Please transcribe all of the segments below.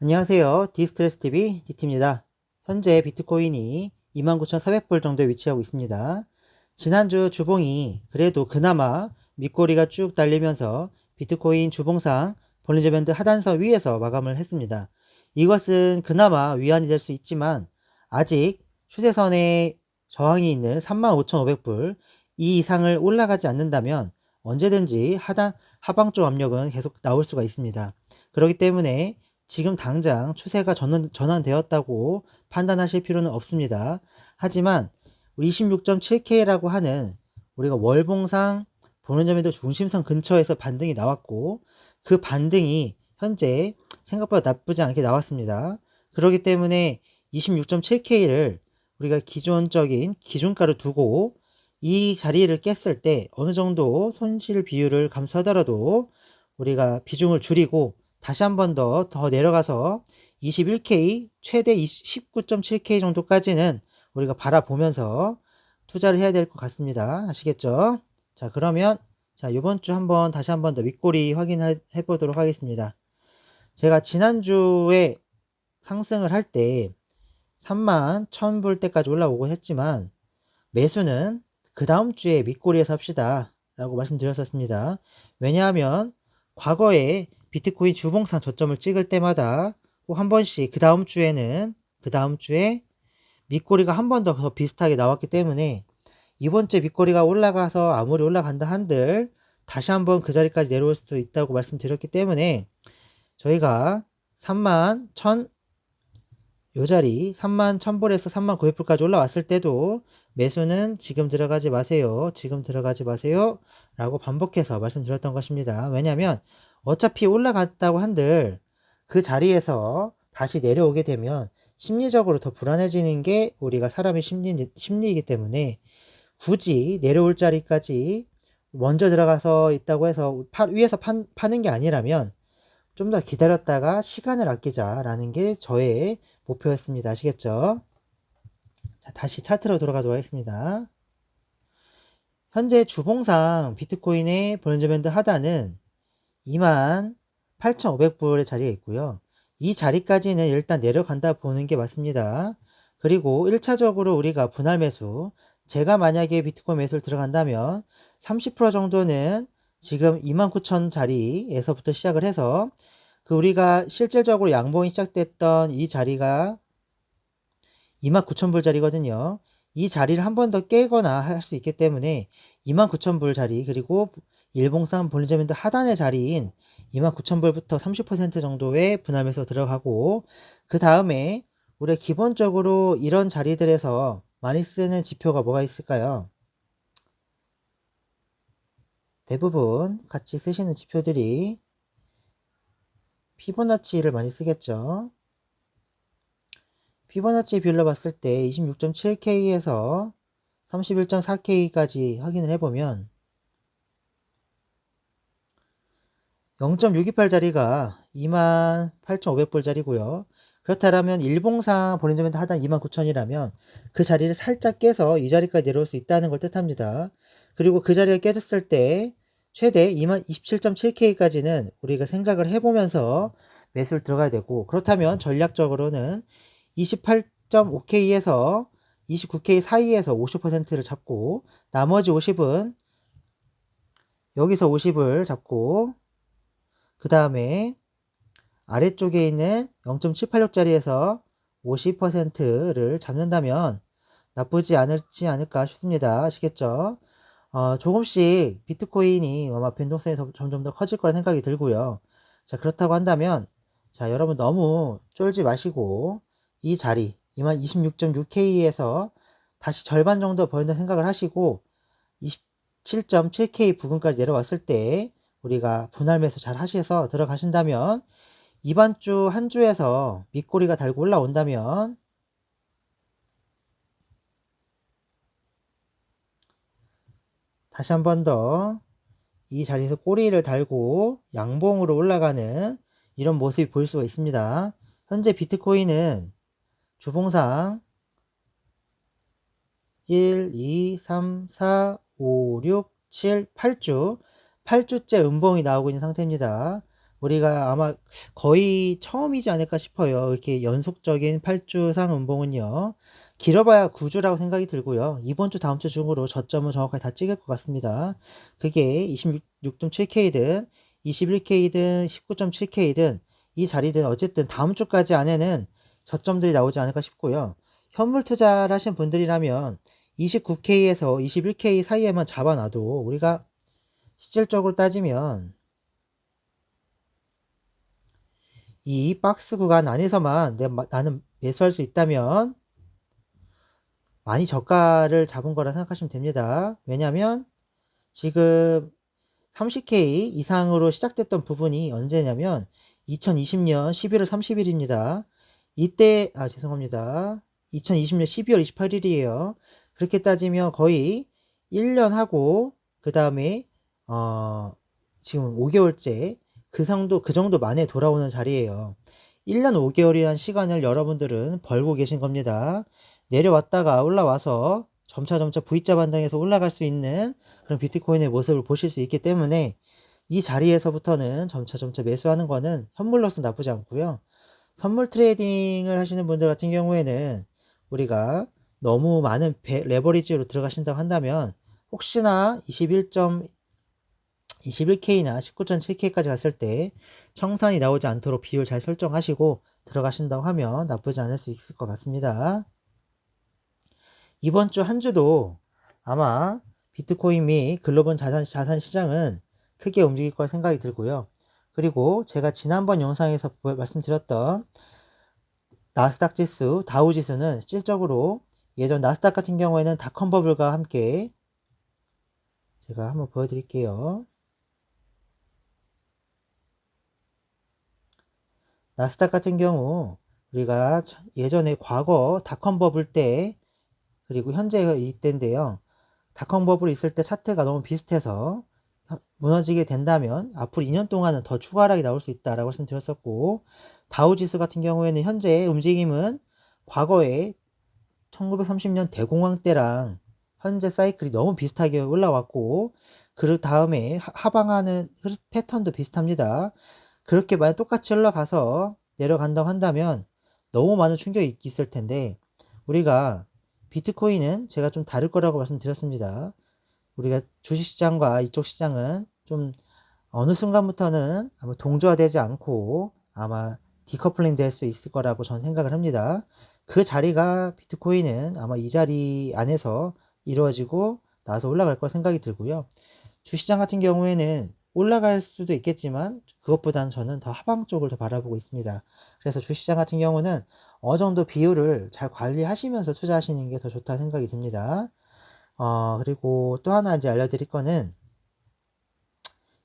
안녕하세요. 디스트레스TV DT입니다. 현재 비트코인이 29,400불 정도에 위치하고 있습니다. 지난주 주봉이 그래도 그나마 밑꼬리가 쭉 달리면서 비트코인 주봉상 볼린저 밴드 하단선 위에서 마감을 했습니다. 이것은 그나마 위안이 될 수 있지만 아직 추세선에 저항이 있는 35,500불 이 이상을 올라가지 않는다면 언제든지 하단 하방 쪽 압력은 계속 나올 수가 있습니다. 그렇기 때문에 지금 당장 추세가 전환, 전환되었다고 판단하실 필요는 없습니다. 하지만 26.7K라고 하는 우리가 월봉상 보는 점에도 중심선 근처에서 반등이 나왔고 그 반등이 현재 생각보다 나쁘지 않게 나왔습니다. 그렇기 때문에 26.7K를 우리가 기존적인 기준가로 두고 이 자리를 깼을 때 어느 정도 손실 비율을 감수하더라도 우리가 비중을 줄이고 다시 한 번 더 더 내려가서 21K 최대 19.7K 정도까지는 우리가 바라보면서 투자를 해야 될 것 같습니다. 아시겠죠? 자 그러면 자 이번 주 한번 다시 한번 더 윗꼬리 확인해 보도록 하겠습니다. 제가 지난주에 상승을 할 때 3만 1000불 때까지 올라오고 했지만 매수는 그 다음 주에 밑꼬리에서 합시다 라고 말씀드렸었습니다. 왜냐하면 과거에 비트코인 주봉상 저점을 찍을 때마다 꼭 한 번씩 그 다음 주에는 그 다음 주에 밑꼬리가 한 번 더 비슷하게 나왔기 때문에 이번 주에 밑꼬리가 올라가서 아무리 올라간다 한들 다시 한번 그 자리까지 내려올 수도 있다고 말씀드렸기 때문에 저희가 3만 1000, 요 자리 3만 1000불에서 3만 900불까지 올라왔을 때도 매수는 지금 들어가지 마세요. 지금 들어가지 마세요. 라고 반복해서 말씀드렸던 것입니다. 왜냐하면 어차피 올라갔다고 한들 그 자리에서 다시 내려오게 되면 심리적으로 더 불안해지는 게 우리가 사람의 심리, 심리이기 때문에 굳이 내려올 자리까지 먼저 들어가서 있다고 해서 파, 위에서 판, 파는 게 아니라면 좀 더 기다렸다가 시간을 아끼자라는 게 저의 목표였습니다. 아시겠죠? 자, 다시 차트로 돌아가도록 하겠습니다. 현재 주봉상 비트코인의 볼린저 밴드 하단은 28,500불의 자리에 있고요. 이 자리까지는 일단 내려간다 보는 게 맞습니다. 그리고 1차적으로 우리가 분할 매수, 제가 만약에 비트코인 매수를 들어간다면 30% 정도는 지금 29,000 자리에서부터 시작을 해서 그 우리가 실질적으로 양봉이 시작됐던 이 자리가 29,000불 자리거든요. 이 자리를 한 번 더 깨거나 할 수 있기 때문에 29,000불 자리 그리고 일봉상 볼리저밴드 하단의 자리인 29,000불부터 30% 정도의 분할매수 들어가고 그 다음에 우리 기본적으로 이런 자리들에서 많이 쓰는 지표가 뭐가 있을까요? 대부분 같이 쓰시는 지표들이 피보나치를 많이 쓰겠죠. 피보나치 비율로 봤을 때 26.7K에서 31.4K까지 확인을 해보면 0.628짜리가 28,500불짜리고요. 그렇다면 일봉상 본인점인트 하단 29,000이라면 그 자리를 살짝 깨서 이 자리까지 내려올 수 있다는 걸 뜻합니다. 그리고 그 자리가 깨졌을 때 최대 27.7K까지는 우리가 생각을 해보면서 매수를 들어가야 되고 그렇다면 전략적으로는 28.5K에서 29K 사이에서 50%를 잡고 나머지 50은 여기서 50을 잡고 그 다음에 아래쪽에 있는 0.786짜리에서 50%를 잡는다면 나쁘지 않을지 않을까 싶습니다. 아시겠죠? 어, 조금씩 비트코인이 아마 변동성이 점점 더 커질 거라 생각이 들고요. 자, 그렇다고 한다면, 자, 여러분 너무 쫄지 마시고, 이 자리, 26.6K에서 다시 절반 정도 보인다 생각을 하시고, 27.7K 부근까지 내려왔을 때, 우리가 분할 매수 잘 하셔서 들어가신다면 이번 주 한 주에서 밑꼬리가 달고 올라온다면 다시 한 번 더 이 자리에서 꼬리를 달고 양봉으로 올라가는 이런 모습이 보일 수가 있습니다. 현재 비트코인은 주봉상 1, 2, 3, 4, 5, 6, 7, 8주 8주째 음봉이 나오고 있는 상태입니다. 우리가 아마 거의 처음이지 않을까 싶어요. 이렇게 연속적인 8주상 음봉은요. 길어봐야 9주라고 생각이 들고요. 이번 주 다음 주 중으로 저점은 정확하게 다 찍을 것 같습니다. 그게 26.7K든 21K든 19.7K든 이 자리든 어쨌든 다음 주까지 안에는 저점들이 나오지 않을까 싶고요. 현물 투자를 하신 분들이라면 29K에서 21K 사이에만 잡아놔도 우리가 실질적으로 따지면 이 박스 구간 안에서만 내, 나는 매수할 수 있다면 많이 저가를 잡은 거라 생각하시면 됩니다. 왜냐하면 지금 30K 이상으로 시작됐던 부분이 언제냐면 2020년 11월 30일입니다. 이때 아 죄송합니다. 2020년 12월 28일이에요. 그렇게 따지면 거의 1년 하고 그 다음에 어 지금 5개월째 그 정도 그 정도 만에 돌아오는 자리예요. 1년 5개월이란 시간을 여러분들은 벌고 계신 겁니다. 내려왔다가 올라와서 점차 점차 V자 반등에서 올라갈 수 있는 그런 비트코인의 모습을 보실 수 있기 때문에 이 자리에서부터는 점차 점차 매수하는 거는 현물로서 나쁘지 않고요. 선물 트레이딩을 하시는 분들 같은 경우에는 우리가 너무 많은 배, 레버리지로 들어가신다고 한다면 혹시나 21. 21K나 19.7K까지 갔을 때 청산이 나오지 않도록 비율 잘 설정하시고 들어가신다고 하면 나쁘지 않을 수 있을 것 같습니다. 이번 주 한 주도 아마 비트코인 및 글로벌 자산, 자산 시장은 크게 움직일 걸 생각이 들고요. 그리고 제가 지난번 영상에서 말씀드렸던 나스닥 지수, 다우 지수는 실질적으로 예전 나스닥 같은 경우에는 닷컴 버블과 함께 제가 한번 보여드릴게요. 나스닥 같은 경우 우리가 예전에 과거 닷컴 버블 때 그리고 현재 이때인데요. 닷컴 버블 있을 때 차트가 너무 비슷해서 무너지게 된다면 앞으로 2년 동안은 더 추가 하락이 나올 수 있다라고 말씀드렸었고 다우지수 같은 경우에는 현재 움직임은 과거에 1930년 대공황 때랑 현재 사이클이 너무 비슷하게 올라왔고 그 다음에 하방하는 패턴도 비슷합니다. 그렇게 만약 똑같이 올라가서 내려간다고 한다면 너무 많은 충격이 있을 텐데 우리가 비트코인은 제가 좀 다를 거라고 말씀드렸습니다. 우리가 주식시장과 이쪽 시장은 좀 어느 순간부터는 아마 동조화되지 않고 아마 디커플링 될 수 있을 거라고 저는 생각을 합니다. 그 자리가 비트코인은 아마 이 자리 안에서 이루어지고 나서 올라갈 거 생각이 들고요. 주시장 같은 경우에는 올라갈 수도 있겠지만 그것보다는 저는 더 하방 쪽을 더 바라보고 있습니다. 그래서 주시장 같은 경우는 어느 정도 비율을 잘 관리하시면서 투자하시는 게 더 좋다 생각이 듭니다. 어, 그리고 또 하나 이제 알려드릴 거는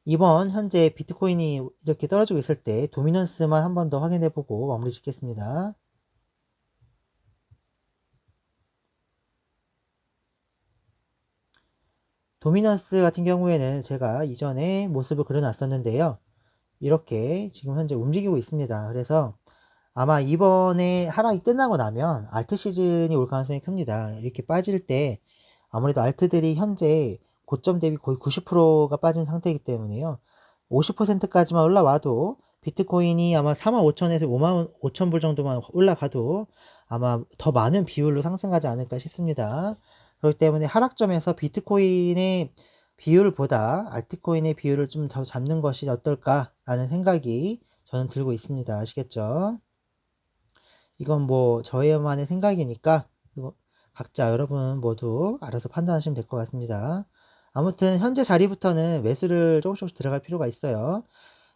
이번 현재 비트코인이 이렇게 떨어지고 있을 때 도미넌스만 한 번 더 확인해 보고 마무리 짓겠습니다. 도미넌스 같은 경우에는 제가 이전에 모습을 그려놨었는데요. 이렇게 지금 현재 움직이고 있습니다. 그래서 아마 이번에 하락이 끝나고 나면 알트 시즌이 올 가능성이 큽니다. 이렇게 빠질 때 아무래도 알트들이 현재 고점 대비 거의 90%가 빠진 상태이기 때문에요. 50%까지만 올라와도 비트코인이 아마 4만 5천에서 5만 5천 불 정도만 올라가도 아마 더 많은 비율로 상승하지 않을까 싶습니다. 그렇기 때문에 하락점에서 비트코인의 비율보다 알트코인의 비율을 좀 더 잡는 것이 어떨까라는 생각이 저는 들고 있습니다. 아시겠죠? 이건 뭐 저희만의 생각이니까 각자 여러분 모두 알아서 판단하시면 될 것 같습니다. 아무튼 현재 자리부터는 매수를 조금씩 조금씩 들어갈 필요가 있어요.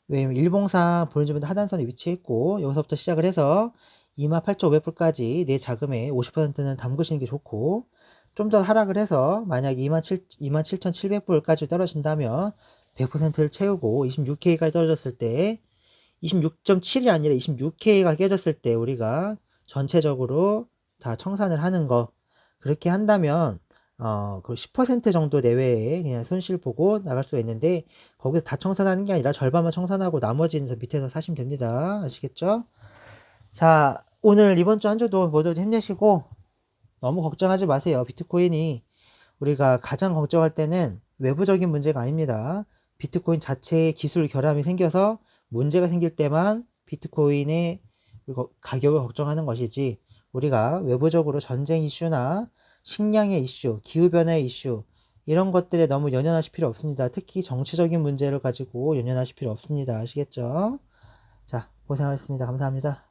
왜냐면 일봉상 보여주면 하단선에 위치했고 여기서부터 시작을 해서 28,500불까지 내 자금의 50%는 담그시는 게 좋고 좀 더 하락을 해서 만약 27,700불까지 떨어진다면 100%를 채우고 26K까지 떨어졌을 때 26.7이 아니라 26K가 깨졌을 때 우리가 전체적으로 다 청산을 하는 거 그렇게 한다면 어, 그 10% 정도 내외에 그냥 손실 보고 나갈 수가 있는데 거기서 다 청산하는 게 아니라 절반만 청산하고 나머지는 밑에서 사시면 됩니다. 아시겠죠? 자, 오늘 이번 주 한 주도 모두 힘내시고 너무 걱정하지 마세요. 비트코인이 우리가 가장 걱정할 때는 외부적인 문제가 아닙니다. 비트코인 자체의 기술 결함이 생겨서 문제가 생길 때만 비트코인의 가격을 걱정하는 것이지 우리가 외부적으로 전쟁 이슈나 식량의 이슈, 기후변화의 이슈 이런 것들에 너무 연연하실 필요 없습니다. 특히 정치적인 문제를 가지고 연연하실 필요 없습니다. 아시겠죠? 자, 고생하셨습니다. 감사합니다.